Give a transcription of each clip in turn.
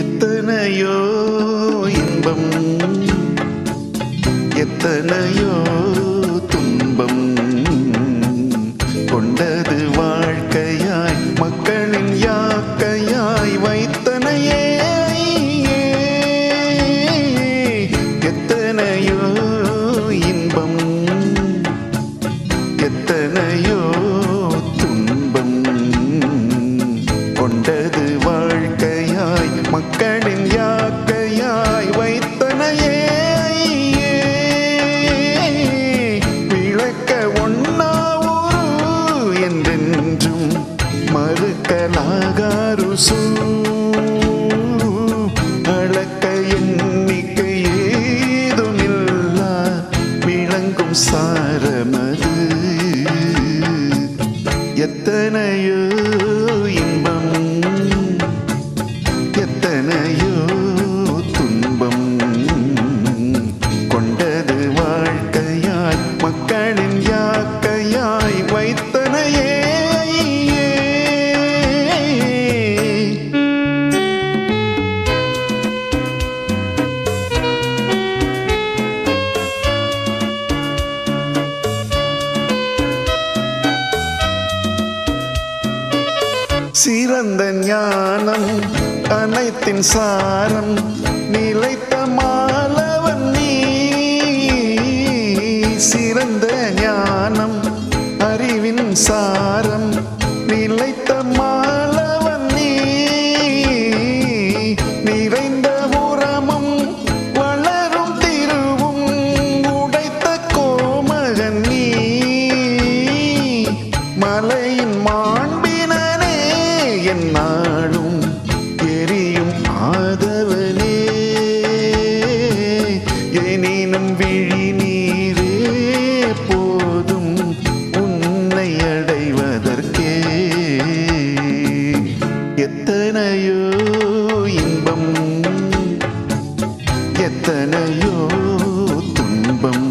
எத்தனையோ இன்பம் எத்தனையோ மறுக்கலாகாருசு அளக்க எண்ணிக்கை ஏதுமில்லா விளங்கும் சாரமது. எத்தனையோ சிறந்த ஞானம் அனைத்தின் சாரம் நிலைத்த மாலவன் நீ. சிறந்த ஞானம் அறிவின் சாரம் நிலைத்த மாலவன் நீ. நிறைந்த உரமும் வளரும் திருவும் உடைத்த கோமகன் நீ. மலையின் எனினும் விழி நீரே போதும் உன்னை அடைவதற்கே. எத்தனையோ இன்பம் எத்தனையோ துன்பம்.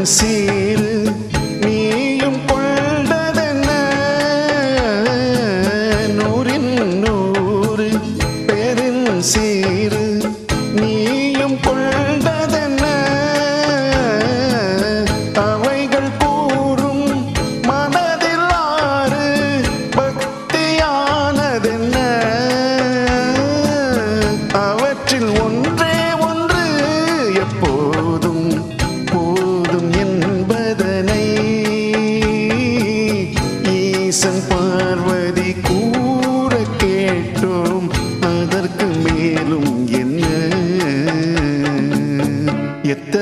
பெயரின் சீர் நீயும் கொண்டதென்ன? நூறின் நூறு பெயரின் சீர் நீயும் கொண்டதென்ன? அவைகள் கூறும் மனதில் ஆறு பக்தியானதென்ன? அவற்றில் ஒன்றே ஒன்று எப்போ பார்வதி கூற கேட்டோம். அதற்கு மேலும் என்ன? எத்தனையோ